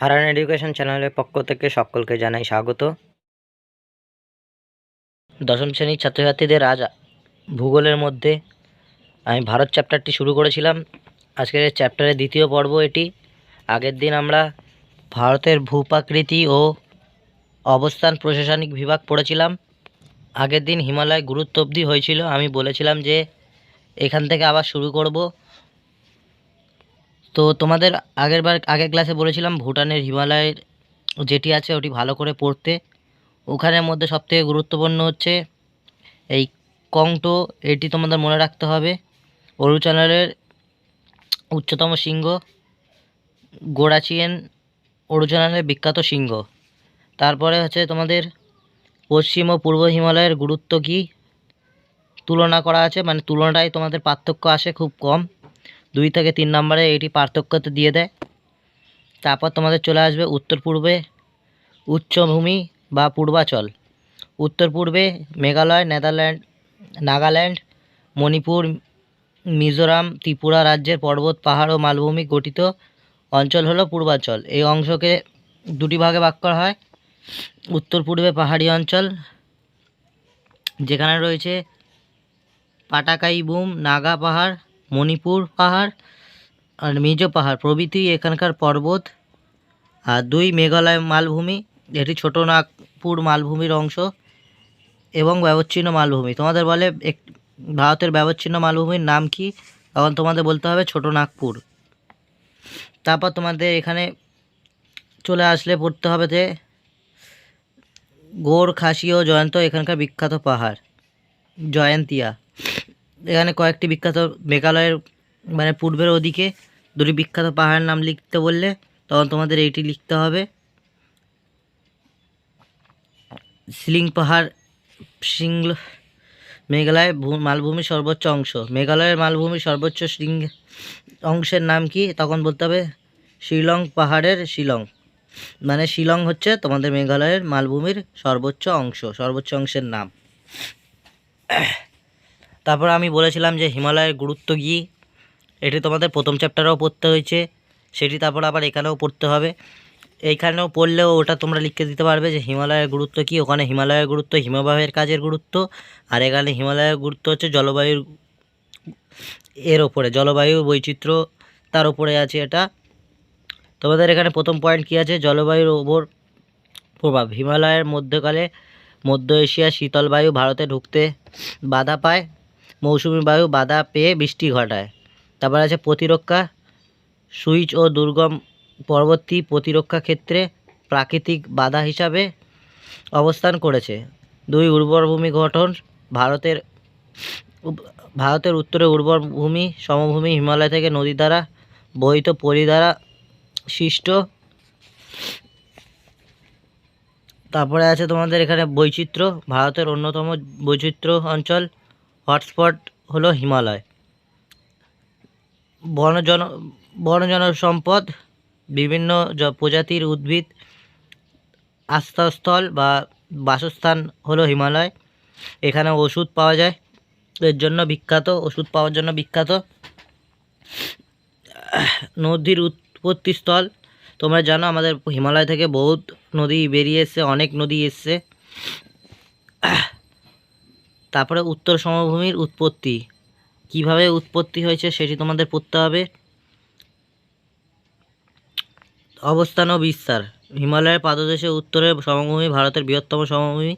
হারান education চ্যানেলের পক্ষ থেকে সকলকে জানাই স্বাগত। দশম শ্রেণির ছাত্রছাত্রীদের আজ ভূগোলের মধ্যে আমি ভারত চ্যাপ্টারটি শুরু করেছিলাম। আজকের চ্যাপ্টারের দ্বিতীয় পর্ব এটি। আগের দিন আমরা ভারতের ভূপ্রাকৃতি ও অবস্থান প্রশাসনিক বিভাগ পড়েছিলাম। আগের দিন হিমালয় গুরুত্ব অবধি হয়েছিল। আমি বলেছিলাম যে এখান থেকে আবার শুরু করব। তো তোমাদের আগের বার, আগের ক্লাসে বলেছিলাম ভুটানের হিমালয়ের যেটি আছে ওটি ভালো করে পড়তে। ওখানের মধ্যে সবথেকে গুরুত্বপূর্ণ হচ্ছে এই কংটো, এটি তোমাদের মনে রাখতে হবে। অরুচানালের উচ্চতম শৃঙ্গ গোড়াচিয়েন অরুচানালের বিখ্যাত শৃঙ্গ। তারপরে হচ্ছে তোমাদের পশ্চিম ও পূর্ব হিমালয়ের গুরুত্ব কী? তুলনা করা আছে মানে তুলনাটাই তোমাদের পার্থক্য আসে খুব কম। দুই থেকে তিন নম্বরে এটি পার্থক্যতে দিয়ে দেয়। তারপর তোমাদের চলে আসবে উত্তর পূর্বে উচ্চভূমি বা পূর্বাচল। উত্তর পূর্বে মেঘালয়, নেদারল্যান্ড, নাগাল্যান্ড, মণিপুর, মিজোরাম, ত্রিপুরা রাজ্যের পর্বত, পাহাড় ও মালভূমি গঠিত অঞ্চল হলো পূর্বাঞ্চল এই অংশকে দুটি ভাগে ভাগ করা হয়। উত্তর পূর্বে পাহাড়ি অঞ্চল, যেখানে রয়েছে পাটাকাই বুম, নাগা পাহাড় মণিপুর পাহাড় আর মিজো পাহাড়। প্রভৃতি এখানকার পর্বত আর দুই মেঘালয় মালভূমি এটি ছোটো নাগপুর মালভূমির অংশ এবং ব্যবচ্ছিন্ন মালভূমি। তোমাদের বলে এক, ভারতের ব্যবচ্ছিন্ন মালভূমির নাম কি? তখন তোমাদের বলতে হবে ছোটো নাগপুর। তারপর তোমাদের এখানে চলে আসলে পড়তে হবে যে গোর খাসি ও জয়ন্ত এখানকার বিখ্যাত পাহাড়, জয়ন্তিয়া। এখানে কয়েকটি বিখ্যাত মেঘালয়ের মানে পূর্বের ওদিকে দুটি বিখ্যাত পাহাড়ের নাম লিখতে বললে তখন তোমাদের এইটি লিখতে হবে। সিলিং পাহাড় সিংল মেঘালয় মালভূমির সর্বোচ্চ অংশ। মেঘালয়ের মালভূমির সর্বোচ্চ শৃঙ্গ অংশের নাম কি? তখন বলতে হবে শিলং পাহাড়ের শিলং। মানে শিলং হচ্ছে তোমাদের মেঘালয়ের মালভূমির সর্বোচ্চ অংশ, সর্বোচ্চ অংশের নাম। তারপর আমি বলেছিলাম যে হিমালয়ের গুরুত্ব কী? এটি তোমাদের প্রথম চ্যাপ্টারেও পড়তে হয়েছে। সেটি তারপর আবার এখানেও পড়তে হবে। এইখানেও পড়লেও ওটা তোমরা লিখে দিতে পারবে যে হিমালয়ের গুরুত্ব কী? ওখানে হিমালয়ের গুরুত্ব, হিমবাহের কাজের গুরুত্ব, আর এখানে হিমালয়ের গুরুত্ব হচ্ছে জলবায়ুর এর ওপরে, জলবায়ু বৈচিত্র্য তার ওপরে আছে এটা। তোমাদের এখানে প্রথম পয়েন্ট কী আছে? জলবায়ুর ওপর প্রভাব। হিমালয়ের মধ্যকালে মধ্য এশিয়া শীতল বায়ু ভারতে ঢুকতে বাধা পায়। মৌসুমি বায়ু বাধা পেয়ে বৃষ্টি ঘটায়। তারপর আছে প্রতিরক্ষা, সুইচ ও দুর্গম পরবর্তী প্রতিরক্ষা ক্ষেত্রে প্রাকৃতিক বাধা হিসাবে অবস্থান করেছে। দুই উর্বর ভূমি গঠন, ভারতের ভারতের উত্তরে উর্বর ভূমি সমভূমি হিমালয় থেকে নদী দ্বারা বহিত পলি দ্বারা সৃষ্ট। তারপরে আছে তোমাদের এখানে বৈচিত্র্য, ভারতের অন্যতম বৈচিত্র্য অঞ্চল হটস্পট হলো হিমালয়। বনজন বনজন সম্পদ, বিভিন্ন প্রজাতির উদ্ভিদ, আস্থাস্থল বা বাসস্থান হলো হিমালয়। এখানে ওষুধ পাওয়া যায়। এর জন্য বিখ্যাত, ওষুধ পাওয়ার জন্য বিখ্যাত। নদীর উৎপত্তি স্থল। তোমরা জানো আমাদের হিমালয় থেকে বহুত নদী বেরিয়ে এসছে, অনেক নদী এসছে। তারপরে উত্তর সমভূমির উৎপত্তি। কীভাবে উৎপত্তি হয়েছে সেটি তোমাদের পড়তে হবে। অবস্থান ও বিস্তার। হিমালয়ের পাদদেশে উত্তরে সমভূমি ভারতের বৃহত্তম সমভূমি।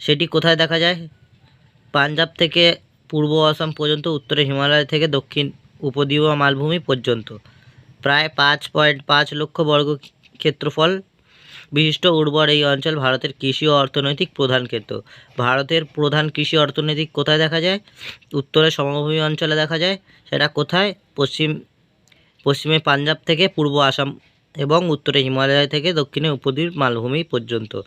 সেটি কোথায় দেখা যায়? পাঞ্জাব থেকে পূর্ব আসাম পর্যন্ত, উত্তরে হিমালয় থেকে দক্ষিণ উপদ্বীপ মালভূমি পর্যন্ত। প্রায় পাঁচ পয়েন্ট পাঁচ লক্ষ বর্গ ক্ষেত্রফল বিশিষ্ট উর্বর এই অঞ্চল ভারতের কৃষি ও অর্থনৈতিক প্রধান ক্ষেত্র ভারতের প্রধান কৃষি অর্থনৈতিক কোথায় দেখা যায়? উত্তরে সমভূমি অঞ্চলে দেখা যায়। সেটা কোথায়? পশ্চিম, পশ্চিমে পাঞ্জাব থেকে পূর্ব আসাম এবং উত্তরে হিমালয় থেকে দক্ষিণে উপদ্বীপ মালভূমি পর্যন্ত।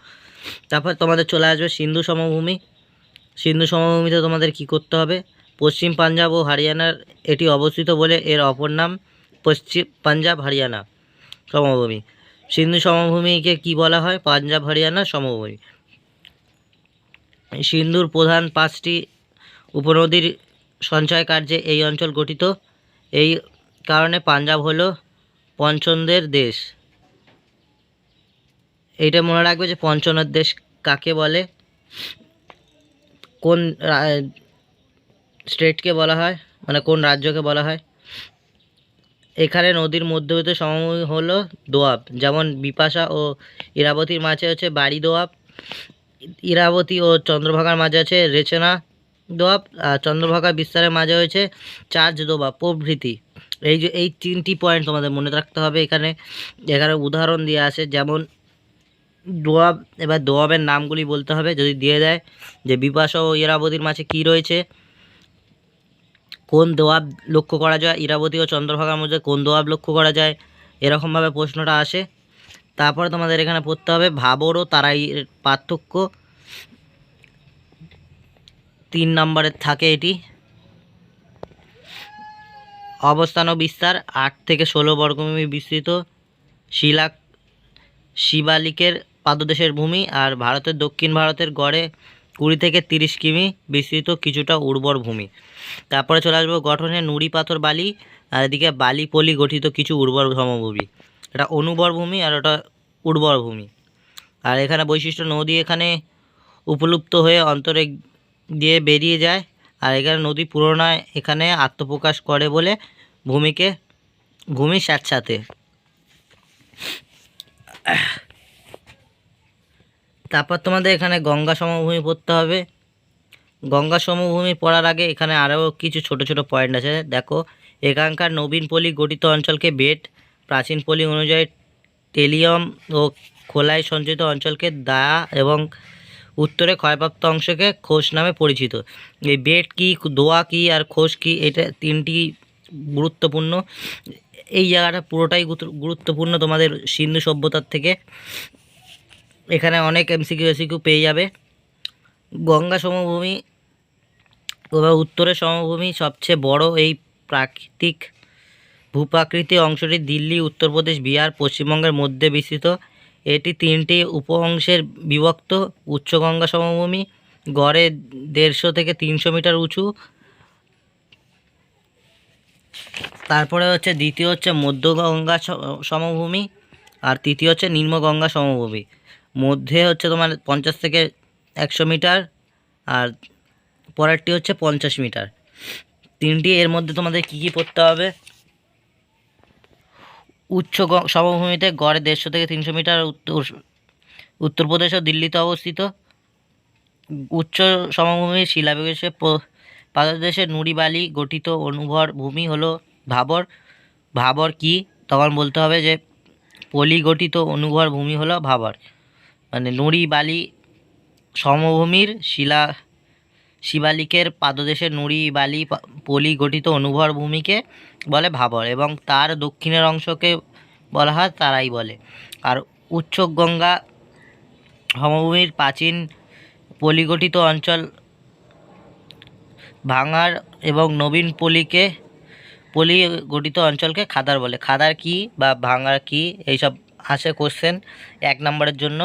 তারপর তোমাদের চলে আসবে সিন্ধু সমভূমি। সিন্ধু সমভূমিতে তোমাদের কি করতে হবে? পশ্চিম পাঞ্জাব ও হরিয়ানার এটি অবস্থিত বলে এর অপর নাম পশ্চিম পাঞ্জাব হরিয়ানা সমভূমি। সিন্ধু সমভূমিকে কি বলা হয়? পাঞ্জাব, হরিয়ানা, সমভূমি। সিন্ধুর প্রধান পাঁচটি উপনদীর সঞ্চয় কার্যে এই অঞ্চল গঠিত। এই কারণে পাঞ্জাব হলো পঞ্চনদের দেশ। এইটা মনে রাখবে যে পঞ্চনের দেশ কাকে বলে? কোন স্টেটকে বলা হয়? মানে কোন রাজ্যকে বলা হয়? এখানে নদীর মধ্যবিত্ত সমভূমি হলো দোয়াব। যেমন বিপাশা ও ইরাবতীর মাঝে হচ্ছে বাড়ি দোয়াব, ইরাবতী ও চন্দ্রভাগার মাঝে আছে রেচনা দোয়াব, আর চন্দ্রভাগা বিস্তারের মাঝে হয়েছে চার্জ দোয়াব, প্রভৃতি। এই যে, এই তিনটি পয়েন্ট তোমাদের মনে রাখতে হবে এখানে। এখানে উদাহরণ দিয়ে আছে, যেমন দোয়াব, এবার দোয়াবের নামগুলি বলতে হবে, যদি দিয়ে দেয় যে বিপাশা ও ইরাবতীর মাঝে কী রয়েছে? কোন দোয়াব লক্ষ্য করা যায়? ইরাবতী ও চন্দ্রভাগার মধ্যে কোন দোয়াব লক্ষ্য করা যায়? এরকমভাবে প্রশ্নটা আসে। তারপরে তোমাদের এখানে পড়তে হবে, ভাবর ও তারাই পার্থক্য। তিন নম্বরের থাকে এটি। অবস্থান ও বিস্তার, আট থেকে ষোলো বর্গমি বিস্তৃত। শিলা, শিবালিকের পাদদেশের ভূমি আর ভারতের দক্ষিণ ভারতের গড়ে কুড়ি থেকে তিরিশ কিমি বিস্তৃত কিছুটা উর্বর ভূমি। তারপরে চলে আসব গঠনে নুড়ি পাথর বালি, আর এদিকে বালি পলি গঠিত কিছু উর্বর সমভূমি। এটা অনুবর ভূমি আর ওটা উর্বর ভূমি। আর এখানে বৈশিষ্ট্য, নদী এখানে উপলুপ্ত হয়ে অন্তরে দিয়ে বেরিয়ে যায়। আর এখানে নদী পুরোনায় এখানে আত্মপ্রকাশ করে বলে ভূমিকে, ভূমি স্যাঁতস্যাঁতে। তারপর তোমাদের এখানে গঙ্গা সমভূমি পড়তে হবে। গঙ্গা সমভূমি পড়ার আগে এখানে আরও কিছু ছোট ছোট পয়েন্ট আছে। দেখো, এখানকার নবীন পল্লী গঠিত অঞ্চলকে বেট, প্রাচীন পল্লী অনুযায়ী টেলিয়ম ও খোলায় সঞ্চিত অঞ্চলকে দা এবং উত্তরে ক্ষয়প্রাপ্ত অংশকে খোস নামে পরিচিত। এই বেট কি, দোয়া কি আর খোস কি, এটা তিনটি গুরুত্বপূর্ণ। এই জায়গাটা পুরোটাই গুরুত্বপূর্ণ তোমাদের সিন্ধু সভ্যতার থেকে। এখানে অনেক এমসিকিউ এসিকিউ পেয়ে যাবে। গঙ্গা সমভূমি বা উত্তরের সমভূমি সবচেয়ে বড় এই প্রাকৃতিক ভূপ্রাকৃতিক অংশটি দিল্লি, উত্তরপ্রদেশ, বিহার, পশ্চিমবঙ্গের মধ্যে বিস্তৃত। এটি তিনটি উপ অংশের বিভক্ত। উচ্চ গঙ্গা সমভূমি গড়ে দেড়শো থেকে তিনশো মিটার উঁচু। তারপরে হচ্ছে দ্বিতীয় হচ্ছে মধ্য গঙ্গা সমভূমি আর তৃতীয় হচ্ছে নিম্ন গঙ্গা সমভূমি। মধ্যে হচ্ছে তোমার পঞ্চাশ থেকে একশো মিটার আর পরেরটি হচ্ছে পঞ্চাশ মিটার। তিনটি এর মধ্যে তোমাদের কী কী পড়তে হবে? উচ্চ সমভূমিতে গড়ে দেড়শো থেকে তিনশো মিটার, উত্তর উত্তরপ্রদেশ ও দিল্লিতে অবস্থিত। উচ্চ সমভূমি শিলাবিশেষে পাদদেশে নুড়ি বালি গঠিত অনুভর ভূমি হলো ভাবর। ভাবর কি? তখন বলতে হবে যে পলি গঠিত অনুভর ভূমি হলো ভাবর। মানে নুড়ি বালি সমভূমির শিলা, শিবালিকের পাদদেশে নুড়ি বালি পলি গঠিত অনুভর ভূমিকে বলে ভাবর এবং তার দক্ষিণের অংশকে বলা হয় তারাই বলে। আর উচ্চ গঙ্গা সমভূমির প্রাচীন পলিগঠিত অঞ্চল ভাঙার এবং নবীন পলিকে, পলি গঠিত অঞ্চলকে খাদার বলে। খাদার কি বা ভাঙার কি এইসব আসে কোশ্চেন এক নম্বরের জন্য।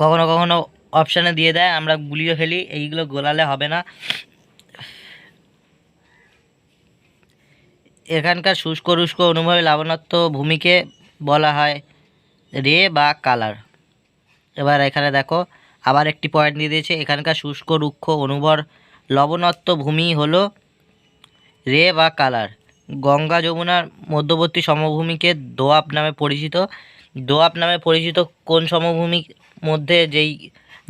কখনো কখনো অপশানে দিয়ে দেয়, আমরা গুলিয়ে ফেলি, এইগুলো গোলালে হবে না। এখানকার শুষ্ক রুষ্ক অনুভবে লাবণাত্ম ভূমিকে বলা হয় রে বা কালার। এবার এখানে দেখো, আবার একটি পয়েন্ট দিয়ে দিয়েছে, এখানকার শুষ্ক রুক্ষ অনুভর লবণাত্ম ভূমি হলো রে বা কালার। গঙ্গা যমুনার মধ্যবর্তী সমভূমিকে দোয়াব নামে পরিচিত। দোয়াব নামে পরিচিত কোন সমভূমির মধ্যে যেই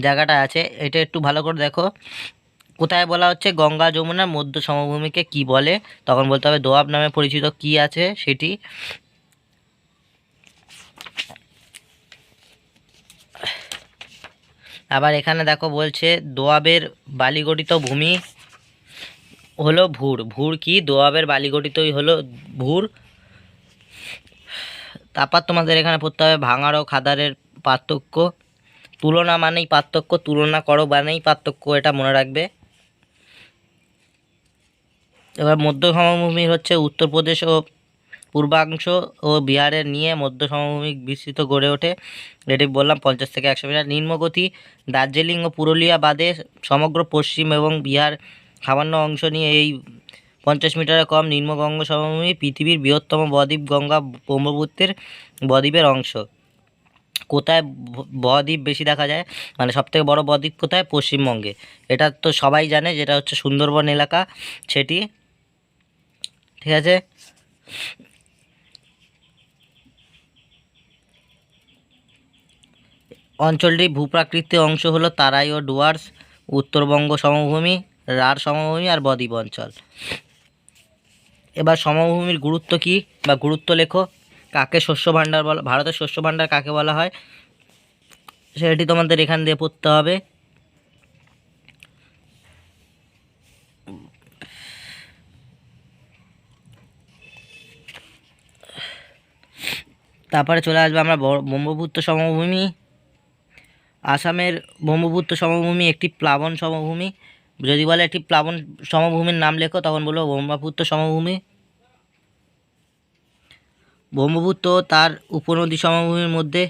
জায়গাটা আছে, এটা একটু ভালো করে দেখো। কোথায় বলা হচ্ছে গঙ্গা যমুনার মধ্য সমভূমিকে কি বলে? তখন বলতে হবে দোয়াব নামে পরিচিত কি আছে সেটি। আবার এখানে দেখো বলছে দোয়াবের বালিগঠিত ভূমি। হলো ভুর। ভুর কি? দোয়াবের বালিগঠিতই হলো ভুর। তারপর তোমাদের এখানে পড়তে হবে ভাঙার ও খাদারের পার্থক্য। তুলনা মানেই পার্থক্য, তুলনা করো মানেই পার্থক্য, এটা মনে রাখবে। এবার মধ্য সমভূমি হচ্ছে উত্তরপ্রদেশ ও পূর্বাংশ ও বিহারের নিয়ে মধ্য সমভূমি বিস্তৃত গড়ে ওঠে। এটি বললাম, পঞ্চাশ থেকে একশো মিটার নিম্নগতি। দার্জিলিং ও পুরুলিয়া বাদে সমগ্র পশ্চিম এবং বিহার সামান্য অংশ নিয়ে এই পঞ্চাশ মিটারের কম নিম্নগঙ্গ সমভূমি পৃথিবীর বৃহত্তম বদ্বীপ গঙ্গা ব্রহ্মপুত্রের বদ্বীপের অংশ। কোথায় বদ্বীপ বেশি দেখা যায়? মানে সবথেকে বড় বদ্বীপ কোথায়? পশ্চিমবঙ্গে। এটা তো সবাই জানে যেটা হচ্ছে সুন্দরবন এলাকা সেটি। ঠিক আছে? অঞ্চলটির ভূপ্রাকৃতিক অংশ হলো তারাই ও ডুয়ার্স, উত্তরবঙ্গ সমভূমি। রাঢ় সমভূমি আর বদ্বীপ অঞ্চল। এবার সমভূমির গুরুত্ব কি বা গুরুত্ব লেখো? কাকে শস্য ভাণ্ডার বলা ভারতের শস্য ভাণ্ডার কাকে বলা হয়? সেটি তোমাদের এখান দিয়ে পড়তে হবে। তারপরে চলে আসবে আমরা ব্রহ্মপুত্র সমভূমি। আসামের ব্রহ্মপুত্র সমভূমি একটি প্লাবন সমভূমি। যদি বলে একটি প্লাবন সমভূমির নাম লেখো, তখন বলব ব্রহ্মপুত্র সমভূমি। ব্রহ্মপুত্র তার উপনদী সমভূমির মধ্যে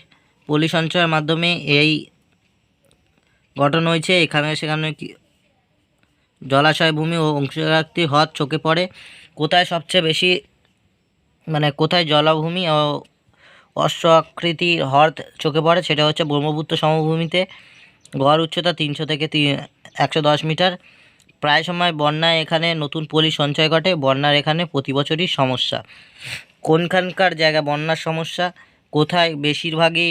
পলি সঞ্চয়ের মাধ্যমে এই গঠন হয়েছে। এখানে সেখানে জলাশয়, ভূমি ও অংশীদারটি হ্রদ চোখে পড়ে। কোথায় সবচেয়ে বেশি মানে কোথায় জলাভূমি ও অশ্ব আকৃতির হ্রদ চোখে পড়ে, সেটা হচ্ছে ব্রহ্মপুত্র সমভূমিতে। গড় উচ্চতা তিনশো থেকে একশো দশ মিটার। প্রায় সময় বন্যায় এখানে নতুন পলি সঞ্চয় ঘটে। বন্যার এখানে প্রতি বছরই সমস্যা। কোনখানকার জায়গা বন্যার সমস্যা? কোথায় বেশিরভাগই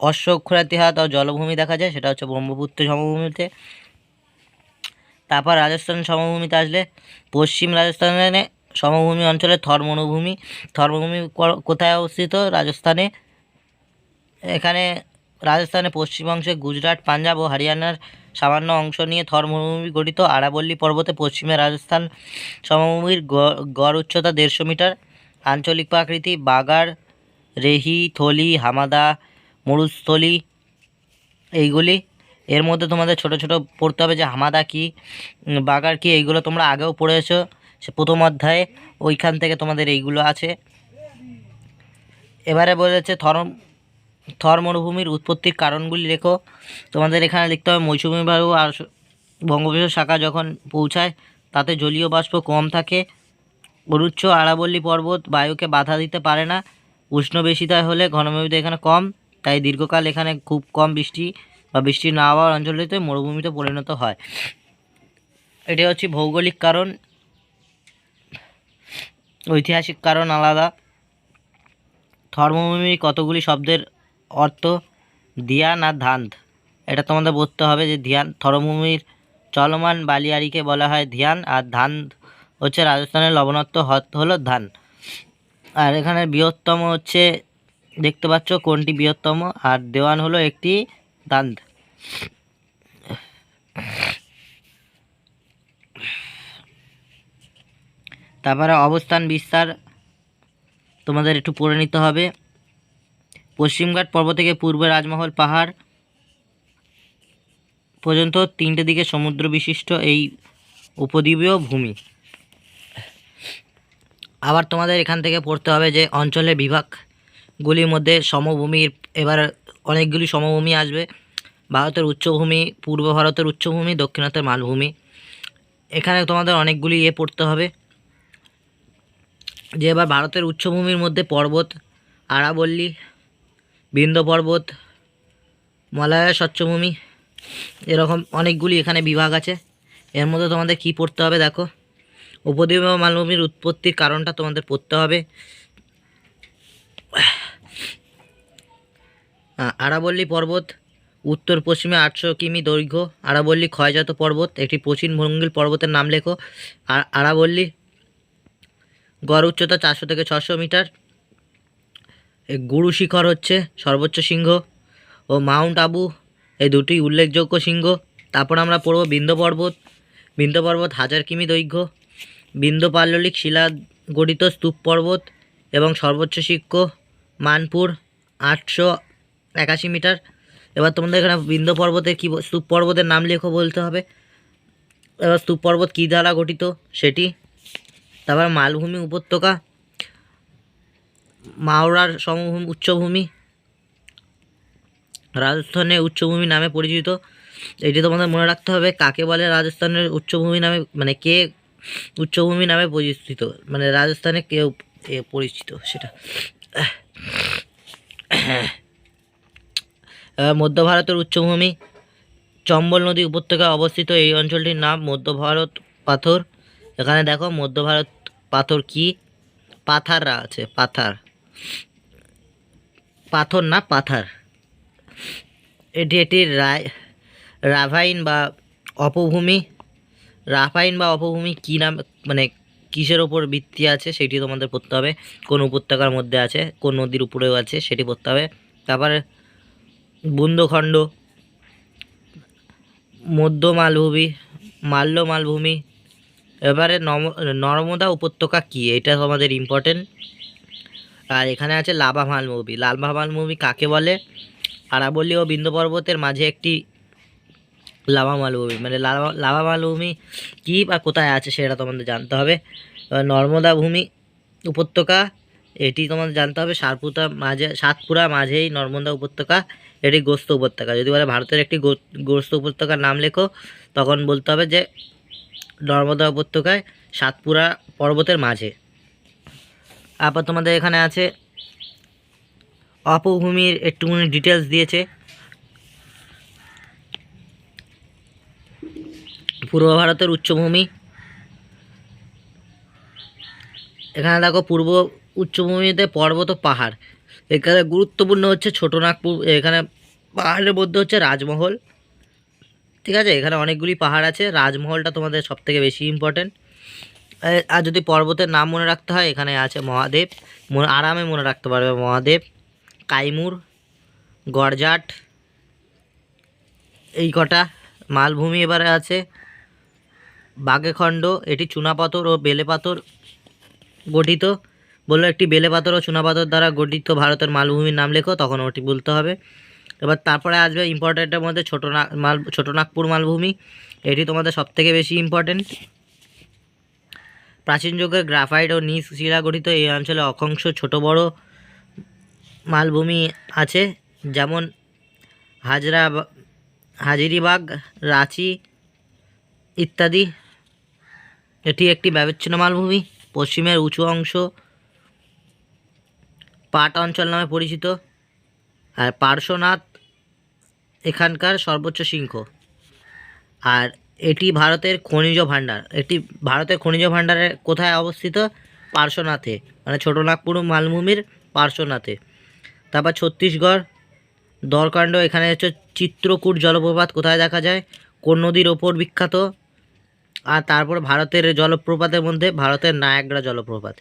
অশ্বক্ষরাতি হাত ও জলভূমি দেখা যায়, সেটা হচ্ছে ব্রহ্মপুত্র সমভূমিতে। তারপর রাজস্থান সমভূমিতে আসলে পশ্চিম রাজস্থানে সমভূমি অঞ্চলে থর মরুভূমি। থর মরুভূমি কোথায় অবস্থিত? রাজস্থানে। এখানে রাজস্থানের পশ্চিম অংশে গুজরাট, পাঞ্জাব ও হরিয়ানার সামান্য অংশ নিয়ে থর মরুভূমি গঠিত আরাবল্লী পর্বতে পশ্চিমে রাজস্থান সমভূমির গড় উচ্চতা দেড়শো মিটার। আঞ্চলিক প্রাকৃতি, বাগার, রেহি, থলি, হামাদা, মরুস্থলী এইগুলি। এর মধ্যে তোমাদের ছোট ছোট পড়তে হবে যে হামাদা কি বাগার কি, এইগুলো তোমরা আগেও পড়েছো। সে প্রথম অধ্যায়ে ওইখান থেকে তোমাদের এইগুলো আছে। এবারে বলেছে থর থর মরুভূমির উৎপত্তির কারণগুলি লেখো। তোমাদের এখানে লিখতে হবে মৌসুমী বায়ু আর বঙ্গোপসাগর শাখা যখন পৌঁছায়, তাতে জলীয় বাষ্প কম থাকে। অনুচ্চ আরাবল্লী পর্বত বায়ুকে বাধা দিতে পারে না। উষ্ণ বেশিতায় হলে ঘনমেরুতে এখানে কম, তাই দীর্ঘকাল এখানে খুব কম বৃষ্টি বা বৃষ্টি না হওয়ার অঞ্চলটিতে মরুভূমিতে পরিণত হয়। এটি হচ্ছে ভৌগোলিক কারণ। ঐতিহাসিক কারণ আলাদা। থর্মভূমির কতগুলি শব্দের অর্থ ধিয়ান আর ধান্ত এটা তোমাদের বলতে হবে যে ধিয়ান থরভূমির চলমান বালিয়াড়িকে বলা হয় ধিয়ান, আর ধান হচ্ছে রাজস্থানের লবণাক্ত হ্রদ হলো ধান। আর এখানে বৃহত্তম হচ্ছে, দেখতে পাচ্ছ কোনটি বৃহত্তম? আর দেওয়ান হলো একটি দান্ত তারপরে অবস্থান বিস্তার তোমাদের একটু পড়ে নিতে হবে। পশ্চিমঘাট পর্বত থেকে পূর্বে রাজমহল পাহাড় পর্যন্ত তিনটে দিকে সমুদ্র বিশিষ্ট এই উপদ্বীপীয় ভূমি। আবার তোমাদের এখান থেকে পড়তে হবে যে অঞ্চলের বিভাগগুলির মধ্যে সমভূমির, এবার অনেকগুলি সমভূমি আসবে। ভারতের উচ্চভূমি, পূর্ব ভারতের উচ্চভূমি দক্ষিণ ভারতের মালভূমি। এখানে তোমাদের অনেকগুলি ইয়ে পড়তে হবে। যে এবার ভারতের উচ্চভূমির মধ্যে পর্বত, আরাবল্লী বিন্ধ্য পর্বত মলায়া, স্বচ্ছভূমি, এরকম অনেকগুলি এখানে বিভাগ আছে। এর মধ্যে তোমাদের কি পড়তে হবে দেখো। উপদ্বীপ মালভূমির উৎপত্তির কারণটা তোমাদের পড়তে হবে। আরাবল্লী পর্বত, উত্তর পশ্চিমে আটশো কিমি দৈর্ঘ্য, আরাবল্লী ক্ষয়জাত পর্বত, একটি প্রাচীন ভঙ্গিল পর্বতের নাম লেখো। আর আরাবল্লী গড় উচ্চতা চারশো থেকে ছশো মিটার গুরু শিখর হচ্ছে, সর্বোচ্চ শৃঙ্গ ও মাউন্ট আবু, এই দুটি উল্লেখযোগ্য শৃঙ্গ তারপর আমরা পড়ব বিন্ধ্য পর্বত। বিন্ধ্য পর্বত হাজার কিমি দৈর্ঘ্য। বিন্ধ্য পাললিক শিলা গঠিত স্তূপ পর্বত এবং সর্বোচ্চ শৃঙ্গ মানপুর, আটশো একাশি মিটার। এবার তোমাদের এখানে বিন্ধ্য পর্বতের কী স্তূপ পর্বতের নাম লেখো বলতে হবে। এবার স্তূপ পর্বত কী দ্বারা গঠিত? সেটি। তারপর মালভূমি উপত্যকা। মাওরার সমভূমি, উচ্চভূমি, রাজস্থানের উচ্চভূমি নামে পরিচিত। এটি তোমাদের মনে রাখতে হবে, কাকে বলে রাজস্থানের উচ্চভূমি নামে মানে কে উচ্চভূমি নামে পরিচিত মানে রাজস্থানে কেউ পরিচিত সেটা। মধ্য ভারতের উচ্চভূমি, চম্বল নদী উপত্যকায় অবস্থিত এই অঞ্চলটির নাম মধ্য ভারত পাথর। এখানে দেখো মধ্য ভারত পাথর কি? পাথাররা আছে, পাথার। পাথর না, পাথার। এটি এটি রায়, রাভাইন বা অপভূমি, রাফাইন বা অপভূমি কী নাম মানে কিসের ওপর ভিত্তি আছে সেটি তোমাদের পড়তে হবে। কোন উপত্যকার মধ্যে আছে, কোন নদীর উপরেও আছে সেটি পড়তে হবে। তারপরে বুন্দখণ্ড, মধ্য মালভূমি, মাল্য মালভূমি, এবারে নর্মদা উপত্যকা কী? এটা আমাদের ইম্পর্টেন্ট আর এখানে আছে লাভা মালভূমি লাভা মালভূমি কাকে বলে? আরাবল্লী ও বিন্ধ্য পর্বতের মাঝে একটি লাভা মালভূমি মানে লাভা লাভা মালভূমি কী বা কোথায় আছে সেটা তোমাদের জানতে হবে। নর্মদা ভূমি উপত্যকা, এটি তোমাদের জানতে হবে সাতপুরা মাঝে সাতপুরা মাঝেই নর্মদা উপত্যকা, এটি গোস্ত উপত্যকা। যদি বলে ভারতের একটি গোস্ত উপত্যকার নাম লেখো, তখন বলতে হবে যে নর্মদা উপত্যকায় সাতপুরা পর্বতের মাঝে। আবার তোমাদের এখানে আছে অপভূমির একটুখানি ডিটেলস দিয়েছে। পূর্ব ভারতের উচ্চভূমি। এখানে দেখো পূর্ব উচ্চভূমিতে পর্বত পাহাড়। এখানে গুরুত্বপূর্ণ হচ্ছে ছোটনাগপুর এখানে পাহাড়ের মধ্যে হচ্ছে রাজমহল। ঠিক আছে? এখানে অনেকগুলি পাহাড় আছে। রাজমহলটা তোমাদের সব থেকে বেশি ইম্পর্টেন্ট আর যদি পর্বতের নাম মনে রাখতে হয়, এখানে আছে মহাদেব। মনে, আরামে মনে রাখতে পারবে মহাদেব। কাইমুর, গড়জাট, এই কটা মালভূমি এবারে আছে। বাগেখণ্ড এটি চুনাপাথর ও বেলে পাথর গঠিত। বলল, একটি বেলে পাথর ও চুনাপাথর দ্বারা গঠিত ভারতের মালভূমির নাম লেখো, তখন ওটি বলতে হবে। এবার তারপরে আসবে ইম্পর্টেন্টের মধ্যে ছোটো নাগ মাল, ছোটোনাগপুর মালভূমি। এটি তোমাদের সবথেকে বেশি ইম্পর্টেন্ট প্রাচীন যুগের গ্রাফাইট ও নিজ শিলা গঠিত এই অঞ্চলে অসংখ্য ছোট, বড় মালভূমি আছে, যেমন হাজরা হাজিরিবাগ, রাঁচি ইত্যাদি। এটি একটি ব্যবচ্ছিন্ন মালভূমি, পশ্চিমের উঁচু অংশ পাট অঞ্চল নামে পরিচিত, আর পার্শ্বনাথ এখানকার সর্বোচ্চ শৃঙ্গ। আর এটি ভারতের খনিজ ভাণ্ডার। এটি ভারতের খনিজ ভাণ্ডারে কোথায় অবস্থিত? পার্শ্বনাথে মানে ছোটনাগপুর মালভূমির পার্শ্বনাথে। তারপর ছত্তিশগড় দরকাণ্ড এখানে হচ্ছে চিত্রকূট জলপ্রপাত কোথায় দেখা যায়? কোন নদীর ওপর বিখ্যাত? আর তারপর ভারতের জলপ্রপাতের মধ্যে ভারতের নায়াগ্রা জলপ্রপাত।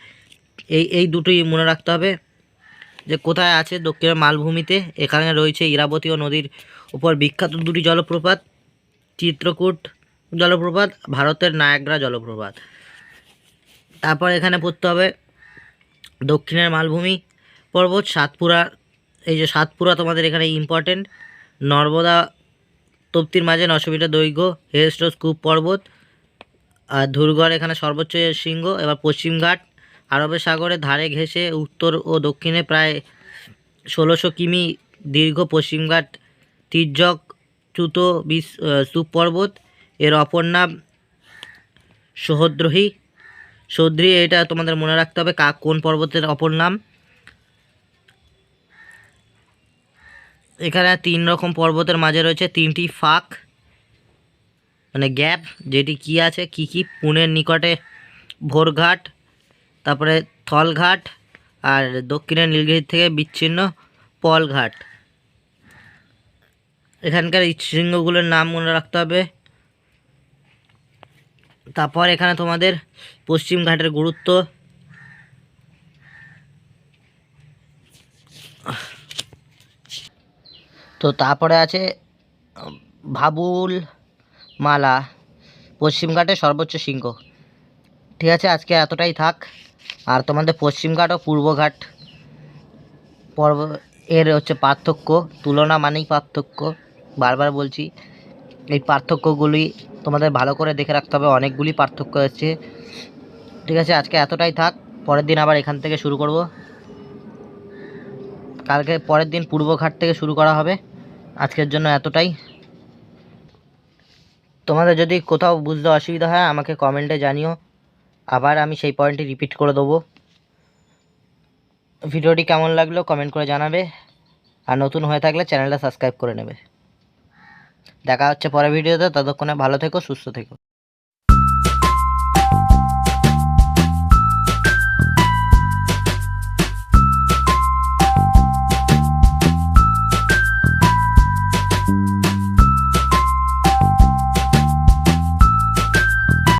এই এই দুটোই মনে রাখতে হবে যে কোথায় আছে দক্ষিণের মালভূমিতে। এখানে রয়েছে ইরাবতীয় নদীর উপর বিখ্যাত দুটি জলপ্রপাত, চিত্রকূট জলপ্রপাত, ভারতের নায়াগ্রা জলপ্রপাত। তারপর এখানে পড়তে হবে দক্ষিণের মালভূমি পর্বত, সাতপুরা। এই যে সাতপুরা তোমাদের এখানে ইম্পর্টেন্ট নর্মদা তপ্তির মাঝে নশো মিটার দৈর্ঘ্য, হেস্ট স্কুপ পর্বত। আর ধুরগড় এখানে সর্বোচ্চ শৃঙ্গ, এবার পশ্চিমঘাট আরবের সাগরের ধারে ঘেঁষে উত্তর ও দক্ষিণে প্রায় ষোলোশো কিমি দীর্ঘ পশ্চিমঘাট তির্যক চ্যুত বিশ স্তূপ পর্বত। এর অপর নাম সহদ্রোহী সদ্রি এটা তোমাদের মনে রাখতে হবে, কা, কোন পর্বতের অপর নাম? এখানে তিন রকম পর্বতের মাঝে রয়েছে তিনটি ফাঁক মানে গ্যাপ, যেটি কি আছে, কি কি? পুনের নিকটে ভোরঘাট, তারপরে থলঘাট, আর দক্ষিণে নীলগিরি থেকে বিচ্ছিন্ন পলঘাট। এখানকার শৃঙ্গগুলোর নাম মনে রাখতে হবে তারপর এখানে তোমাদের পশ্চিম ঘাটের গুরুত্ব। তো তারপরে আছে ভাবুল মালা পশ্চিমঘাটের সর্বোচ্চ শৃঙ্গ। ঠিক আছে, আজকে এতটাই থাক। আর তোমাদের পশ্চিমঘাট ও পূর্বঘাট পর্ব, এর হচ্ছে পার্থক্য, তুলনা মানেই পার্থক্য। বারবার বলছি, এই পার্থক্যগুলি তোমাদের ভালো করে দেখে রাখতে হবে, অনেকগুলি পার্থক্য আছে। ঠিক আছে, আজকে এতটাই থাক, পরের দিন আবার এখান থেকে শুরু করব। কালকে পরের দিন পূর্বঘাট থেকে শুরু করা হবে, আজকের জন্য এতটাই। তোমাদের যদি কোথাও বুঝতে অসুবিধা হয়, আমাকে কমেন্টে জানিও। আবার আমি সেই পয়েন্টটি রিপিট করে দেবো। ভিডিওটি কেমন লাগল কমেন্ট করে জানাবে। আর নতুন হয়ে থাকলে চ্যানেলটা সাবস্ক্রাইব করে নেবে। দেখা হচ্ছে পরের ভিডিওতে ততক্ষণে ভালো থেকো সুস্থ থেকো।